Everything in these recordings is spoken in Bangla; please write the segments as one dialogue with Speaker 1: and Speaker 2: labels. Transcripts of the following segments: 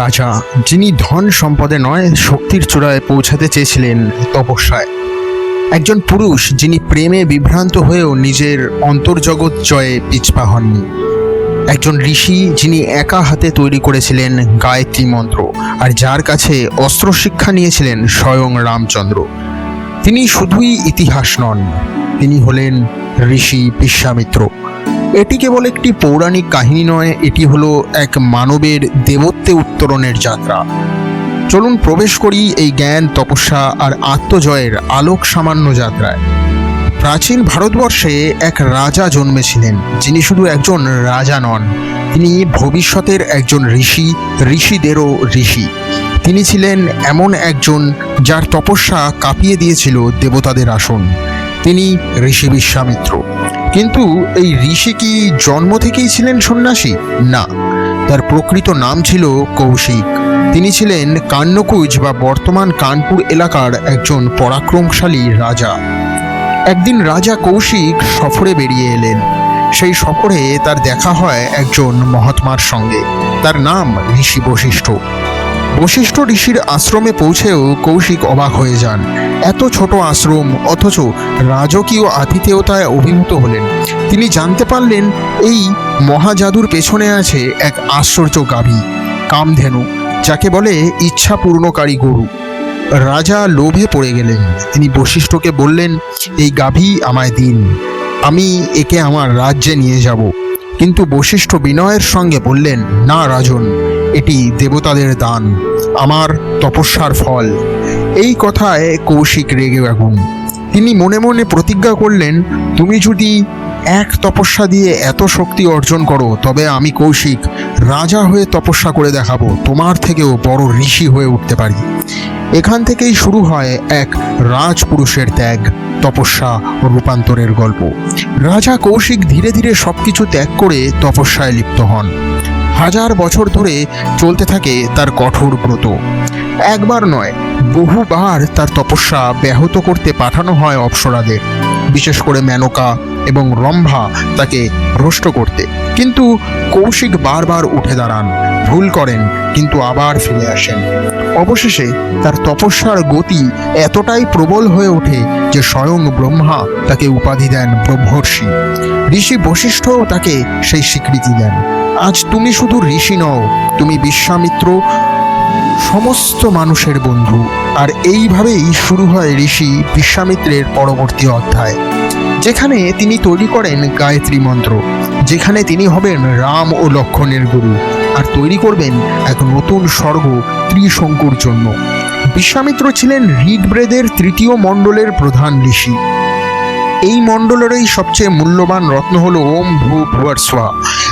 Speaker 1: রাজা, যিনি ধন সম্পদে নয়, শক্তির চূড়ায় পৌঁছাতে চেয়েছিলেন তপস্যায়। একজন পুরুষ, যিনি প্রেমে বিভ্রান্ত হয়েও নিজের অন্তর্জগৎ জয়ে পিছপা হননি। একজন ঋষি, যিনি একা হাতে তৈরি করেছিলেন গায়ত্রী মন্ত্র, আর যার কাছে অস্ত্র শিক্ষা নিয়েছিলেন স্বয়ং রামচন্দ্র। তিনি শুধুই ইতিহাস নন, তিনি হলেন ঋষি বিশ্বামিত্র এটি কেবল একটি পৌরাণিক কাহিনী নয়, এটি হলো এক মানবের দেবত্বে উত্তরণের যাত্রা। চলুন প্রবেশ করি এই জ্ঞান, তপস্যা আর আত্মজয়ের আলোক সামান্য যাত্রায়। প্রাচীন ভারতবর্ষে এক রাজা জন্মেছিলেন, যিনি শুধু একজন রাজা নন, তিনি ভবিষ্যতের একজন ঋষি, ঋষিদেরও ঋষি। তিনি ছিলেন এমন একজন যার তপস্যা কাঁপিয়ে দিয়েছিল দেবতাদের আসন। তিনি ঋষি বিশ্বামিত্র। কিন্তু এই ঋষি কি জন্ম থেকেই ছিলেন সন্ন্যাসী? না। তার প্রকৃত নাম ছিল কৌশিক। তিনি ছিলেন কান্যকুজ বা বর্তমান কানপুর এলাকার একজন পরাক্রমশালী রাজা। একদিন রাজা কৌশিক সফরে বেরিয়ে এলেন। সেই সফরে তার দেখা হয় একজন মহাত্মার সঙ্গে। তার নাম ঋষি বশিষ্ঠ বশিষ্ঠ ঋষির আশ্রমে পৌঁছেও কৌশিক অবাক হয়ে যান। এত ছোট আশ্রম, অথচ রাজকীয় আতিথেয়তায় অভিভূত হলেন। তিনি জানতে পারলেন, এই মহাজাদুর পেছনে আছে এক আশ্চর্য গাভী, কামধেনু, যাকে বলে ইচ্ছা পূর্ণকারী গরু। রাজা লোভে পড়ে গেলেন। তিনি বশিষ্ঠকে বললেন, এই গাভী আমায় দিন। আমি একে আমার রাজ্যে নিয়ে যাব। কিন্তু বশিষ্ঠ বিনয়ের সঙ্গে বললেন, না, রাজন। এটি দেবতাদের দান, আমার তপস্যার ফল। এই কথায় কৌশিক রেগে আগুন। তিনি মনে মনে প্রতিজ্ঞা করলেন, তুমি যদি এক তপস্যা দিয়ে এত শক্তি অর্জন করো, তবে আমি কৌশিক, রাজা হয়ে তপস্যা করে দেখাবো, তোমার থেকেও বড় ঋষি হয়ে উঠতে পারি। এখান থেকেই শুরু হয় এক রাজপুরুষের ত্যাগ, তপস্যা ও রূপান্তরের গল্প। রাজা কৌশিক ধীরে ধীরে সবকিছু ত্যাগ করে তপস্যায় লিপ্ত হন। হাজার বছর ধরে চলতে থাকে তার কঠোর ব্রত। একবার নয়, বহুবার তার তপস্যা ব্যাহত করতে পাঠানো হয় অপ্সরাদের, বিশেষ করে মেনকা এবং রম্ভা তাকে ভ্রষ্ট করতে। কিন্তু কৌশিক বারবার উঠে দাঁড়ান, ভুল করেন, কিন্তু আবার ফিরে আসেন। অবশেষে তার তপস্যার গতি এতটাই প্রবল হয়ে ওঠে যে স্বয়ং ব্রহ্মা তাকে উপাধি দেন ব্রহ্মর্ষি। ঋষি বশিষ্ঠও তাকে সেই স্বীকৃতি দেন। আজ তুমি শুধু ঋষি নও, তুমি বিশ্বামিত্র, সমস্ত মানুষের বন্ধু। আর এইভাবেই শুরু হয় ঋষি বিশ্বামিত্রের পরবর্তী অধ্যায়। যেখানে তিনি তৈরি করেন গায়ত্রী মন্ত্র, যেখানে তিনি হবেন রাম ও লক্ষণের গুরু, আর তৈরি করবেন এক নতুন স্বর্গ, ত্রিশঙ্কুর জন্য। বিশ্বামিত্র ছিলেন ঋগ্বেদের তৃতীয় মণ্ডলের প্রধান ঋষি। এই মণ্ডলেরই সবচেয়ে মূল্যবান রত্ন হল ওম ভূ ভুয়ার সোয়া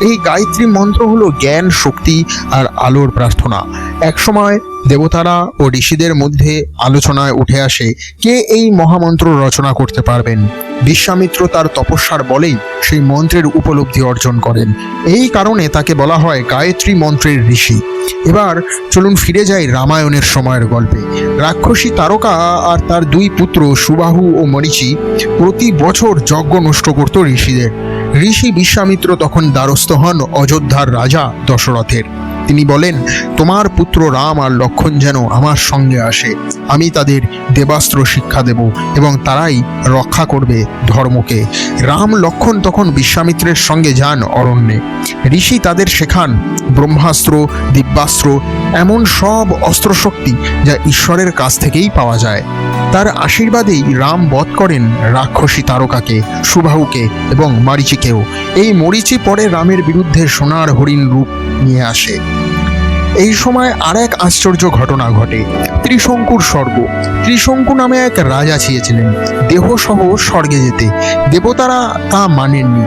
Speaker 1: এই গায়ত্রী মন্ত্র হলো জ্ঞান, শক্তি আর আলোর প্রার্থনা। একসময় দেবতারা ও ঋষিদের মধ্যে আলোচনায় উঠে আসে, কে এই মহামন্ত্র রচনা করতে পারবেন? বিশ্বামিত্র তার তপস্যার বলেই সেই মন্ত্রের উপলব্ধি অর্জন করেন। এই কারণে তাকে বলা হয় গায়ত্রী মন্ত্রের ঋষি। এবার চলুন ফিরে যাই রামায়ণের সময়ের গল্পে। রাক্ষসী তারকা আর তার দুই পুত্র সুবাহু ও মরিচি প্রতি বছর যজ্ঞ নষ্ট করত ঋষিদের। ঋষি বিশ্বামিত্র তখন দ্বারস্থ হন অযোধ্যার রাজা দশরথের। তিনি বলেন, তোমার পুত্র রাম আর লক্ষণ যেন আমার সঙ্গে আসে। আমি তাদের দেবাস্ত্র শিক্ষা দেব এবং তারাই রক্ষা করবে ধর্মকে। রাম লক্ষণ তখন বিশ্বামিত্রের সঙ্গে যান অরণ্যে। ঋষি তাদের শেখান, ব্রহ্মাস্ত্র, দিব্যাস্ত্র, এমন সব অস্ত্রশক্তি যা ঈশ্বরের কাছ থেকেই পাওয়া যায়। তার আশীর্বাদেই রাম বধ করেন রাক্ষসী তারকাকে, সুবাহুকে এবং মারিচিকেও। এই মরিচি পরে রামের বিরুদ্ধে সোনার হরিণ রূপ নিয়ে আসে। এই সময় আর এক আশ্চর্য ঘটনা ঘটে। ত্রিশঙ্কুর স্বর্গ। ত্রিশঙ্কু নামে এক রাজা চেয়েছিলেন দেহসহ স্বর্গে যেতে। দেবতারা তা মানেননি।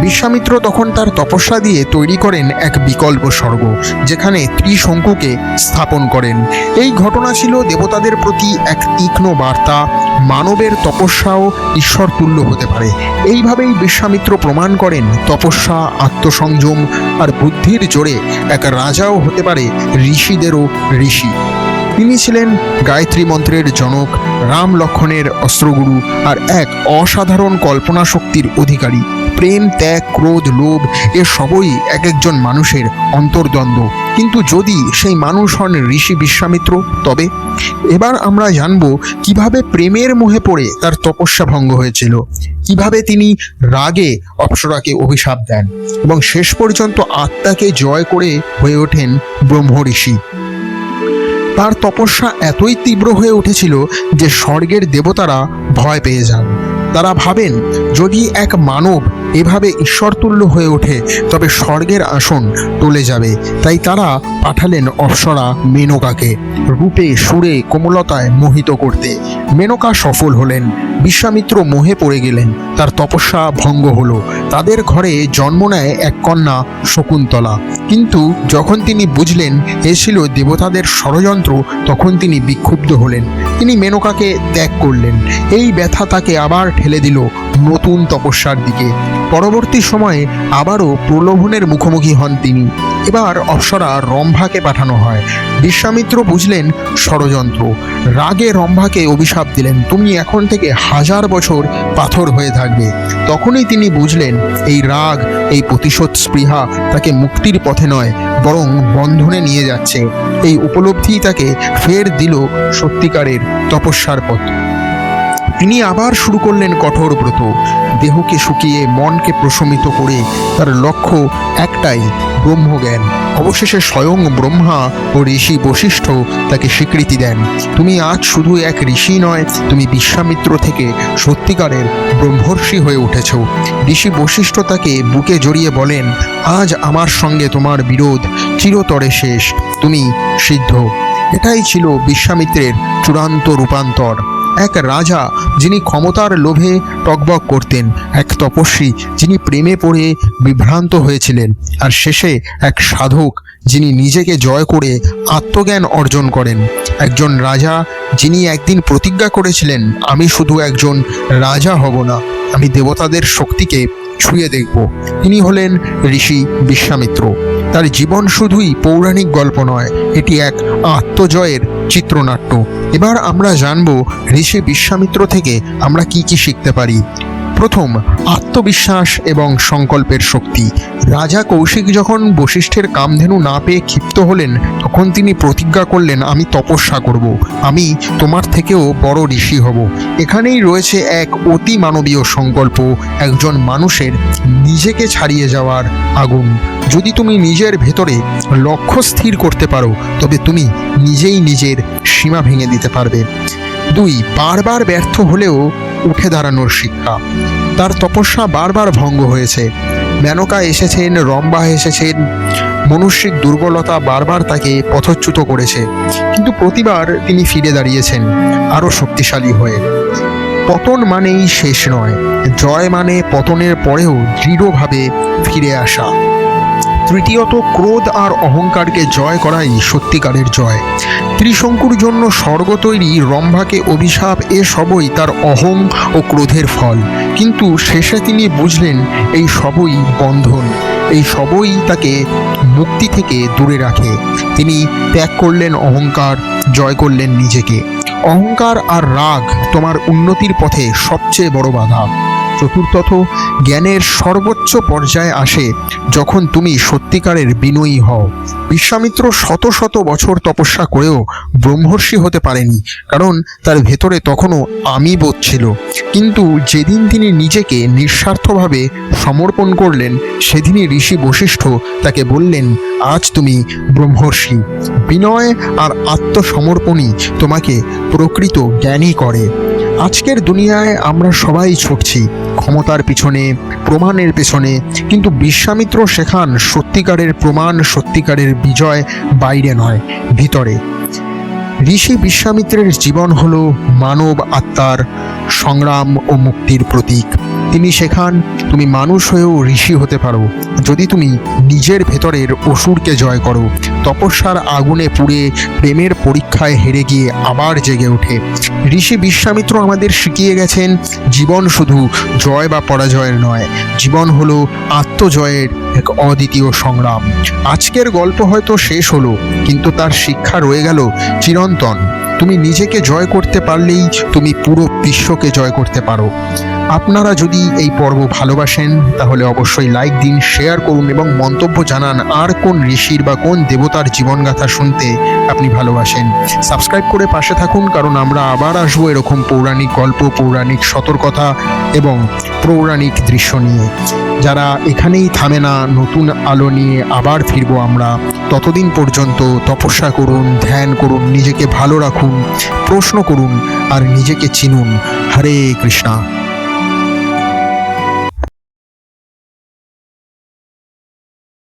Speaker 1: বিশ্বামিত্র তখন তার তপস্যা দিয়ে তৈরি করেন এক বিকল্প স্বর্গ, যেখানে ত্রিশঙ্কুকে স্থাপন করেন। এই ঘটনা ছিল দেবতাদের প্রতি এক তীক্ষ্ণ বার্তা। মানবের তপস্যাও ঈশ্বর তুল্য হতে পারে। এইভাবেই বিশ্বামিত্র প্রমাণ করেন তপস্যা, আত্মসংযম আর বুদ্ধির জোরে এক রাজাও হতে পারে ঋষিদেরও ঋষি। তিনি ছিলেন গায়ত্রী মন্ত্রের জনক, রাম লক্ষণের অস্ত্রগুরু আর এক অসাধারণ কল্পনা শক্তির অধিকারী। প্রেম, ত্যাগ, ক্রোধ, লোভ, এ সবই এক একজন মানুষের অন্তর্দ্বন্দ্ব। কিন্তু যদি সেই মানুষ হন ঋষি বিশ্বামিত্র, তবে? এবার আমরা জানব কীভাবে প্রেমের মোহে পড়ে তার তপস্যা ভঙ্গ হয়েছিল। কীভাবে তিনি রাগে অপ্সরাকে অভিশাপ দেন। এবং শেষ পর্যন্ত আত্মাকে জয় করে হয়ে ওঠেন ব্রহ্ম ঋষি তার তপস্যা এতই তীব্র হয়ে উঠেছিল যে স্বর্গের দেবতারা ভয় পেয়ে যান। তারা ভাবেন, যদি এক মানব এভাবে ঈশ্বরতুল্য হয়ে ওঠে, তবে স্বর্গের আসন টলে যাবে। তাই তারা পাঠালেন অপ্সরা মেনকাকে, রূপে সুরে কোমলতায় মোহিত করতে। মেনকা সফল হলেন, বিশ্বামিত্র মোহে পড়ে গেলেন, তার তপস্যা ভঙ্গ হলো। তাদের ঘরে জন্ম নেয় এক কন্যা শকুন্তলা। কিন্তু যখন তিনি বুঝলেন এ ছিল দেবতাদের ষড়যন্ত্র, তখন তিনি বিক্ষুব্ধ হলেন। তিনি মেনকাকে ত্যাগ করলেন। এই ব্যথা তাকে আবার ঠেলে দিল। নতুন তপস্যার দিকে। পরবর্তী সময়ে আবারও প্রলোভনের মুখোমুখি হন তিনি। এবার অপ্সরা রম্ভাকে পাঠানো হয়। বিশ্বামিত্র বুঝলেন ষড়যন্ত্র। রাগে রম্ভাকে অভিশাপ দিলেন। তুমি এখন থেকে হাজার বছর পাথর হয়ে থাকবে। তখনই তিনি বুঝলেন, এই রাগ, এই প্রতিশোধ স্পৃহা তাকে মুক্তির পথে নয়, বরং বন্ধনে নিয়ে যাচ্ছে। এই উপলব্ধিই তাকে ফের দিল সত্যিকারের তপস্যার পথ। তিনি আবার শুরু করলেন কঠোর ব্রত। দেহকে শুকিয়ে মনকে প্রশমিত করে তার লক্ষ্য একটাই, ব্রহ্মজ্ঞান। অবশেষে স্বয়ং ব্রহ্মা ও ঋষি বশিষ্ঠ তাকে স্বীকৃতি দেন। তুমি আজ শুধু এক ঋষি নয়, তুমি বিশ্বামিত্র থেকে সত্যিকারের ব্রহ্মর্ষি হয়ে উঠেছ। ঋষি বশিষ্ঠ তাকে বুকে জড়িয়ে বলেন, আজ আমার সঙ্গে তোমার বিরোধ চিরতরে শেষ। তুমি সিদ্ধ। এটাই ছিল বিশ্বামিত্রের চূড়ান্ত রূপান্তর। এক রাজা যিনি ক্ষমতার লোভে টকবক করতেন, এক তপস্বী যিনি প্রেমে পড়ে বিভ্রান্ত হয়েছিলেন, আর শেষে এক সাধক যিনি নিজেকে জয় করে আত্মজ্ঞান অর্জন করেন। একজন রাজা যিনি একদিন প্রতিজ্ঞা করেছিলেন, আমি শুধু একজন রাজা হব না, আমি দেবতাদের শক্তিকে ছুঁয়ে দেখব। তিনি হলেন ঋষি বিশ্বামিত্র। তার জীবন শুধুই পৌরাণিক গল্প নয়, এটি এক আত্মজয়ের চিত্রনাট্য। এবার আমরা জানব ঋষি বিশ্বামিত্র থেকে আমরা কি কি শিখতে পারি। প্রথম আত্মবিশ্বাস এবং সংকল্পের শক্তি। রাজা কৌশিক যখন বশিষ্ঠের কামধেনু না পেয়ে ক্ষিপ্ত হলেন, তখন তিনি প্রতিজ্ঞা করলেন, আমি তপস্যা করব। আমি তোমার থেকেও বড় ঋষি হব। এখানেই রয়েছে এক অতি মানবীয় সংকল্প, একজন মানুষের নিজেকে ছাড়িয়ে যাওয়ার আগুন। যদি তুমি নিজের ভেতরে লক্ষ্য স্থির করতে পারো, তবে তুমি নিজেই নিজের সীমা ভেঙে দিতে পারবে। দুই, বারবার ব্যর্থ হলেও উঠে দাঁড়ানোর শিক্ষা। তার তপস্যা বারবার ভঙ্গ হয়েছে। মেনকা এসেছেন, রম্বা এসেছেন। মনুষ্যিক দুর্বলতা বারবার তাকে পথচ্যুত করেছে। কিন্তু প্রতিবার তিনি ফিরে দাঁড়িয়েছেন, আরও শক্তিশালী হয়ে। পতন মানেই শেষ নয়, জয় মানে পতনের পরেও দৃঢ়ভাবে ফিরে আসা। তৃতীয়ত ক্রোধ আর অহংকারকে জয় করাই সত্যিকারের জয়। ত্রিশঙ্কুর জন্য স্বর্গ তৈরি রম্ভাকে অভিশাপ এ সবই তার অহং ও ক্রোধের ফল। কিন্তু শেষে তিনি বুঝলেন, এই সবই বন্ধন। এই সবই তাকে মুক্তি থেকে দূরে রাখে। তিনি ত্যাগ করলেন অহংকার, জয় করলেন নিজেকে। অহংকার আর রাগ তোমার উন্নতির পথে সবচেয়ে বড় বাধা। চতুর্থত জ্ঞানের সর্বোচ্চ পর্যায়ে আসে যখন তুমি সত্যিকারের বিনয়ী হও। বিশ্বামিত্র শত শত বছর তপস্যা করেও ব্রহ্মর্ষি হতে পারেনি, কারণ তার ভেতরে তখনও আমি বোধ ছিল। কিন্তু যেদিন তিনি নিজেকে নিঃস্বার্থভাবে সমর্পণ করলেন, সেদিনই ঋষি বশিষ্ঠ তাকে বললেন, আজ তুমি ব্রহ্মর্ষি। বিনয় আর আত্মসমর্পণই তোমাকে প্রকৃত জ্ঞানী করে। আজকের দুনিয়ায় আমরা সবাই ছুটছি ক্ষমতার পিছনে, প্রমাণের পেছনে, কিন্তু বিশ্বামিত্র শেখান সত্যিকারের প্রমাণ, সত্যিকারের বিজয় বাইরে নয়, ভিতরে। ঋষি বিশ্বামিত্রের জীবন হল মানব আত্মার সংগ্রাম ও মুক্তির প্রতীক। তিনি শেখান, তুমি মানুষ হয়েও ঋষি হতে পারো। যদি তুমি নিজের ভেতরের অসুরকে জয় করো, তপস্যার আগুনে পুড়ে প্রেমের পরীক্ষায় হেরে গিয়ে আবার জেগে ওঠে। ঋষি বিশ্বামিত্র আমাদের শিখিয়ে গেছেন, জীবন শুধু জয় বা পরাজয়ের নয়, জীবন হলো আত্মজয়ের এক অদ্বিতীয় সংগ্রাম। আজকের গল্প হয়তো শেষ হলো, কিন্তু তার শিক্ষা রয়ে গেল চিরন্তন। তুমি নিজেকে জয় করতে পারলেই তুমি পুরো বিশ্বকে জয় করতে পারো। আপনারা যদি এই পর্ব ভালোবাসেন, তাহলে অবশ্যই লাইক দিন শেয়ার করুন এবং মন্তব্য জানান আর কোন ঋষির বা কোন দেবতার জীবনগাথা শুনতে আপনি ভালোবাসেন। সাবস্ক্রাইব করে পাশে থাকুন, কারণ আমরা আবার আসব এরকম পৌরাণিক গল্প, পৌরাণিক সতর্কতা এবং পৌরাণিক দৃশ্য নিয়ে। যারা এখানেই থামে না, নতুন আলো নিয়ে আবার ফিরব আমরা। ততদিন পর্যন্ত তপস্যা করুন, ধ্যান করুন, নিজেকে ভালো রাখুন, প্রশ্ন করুন আর নিজেকে চিনুন। হরে কৃষ্ণা।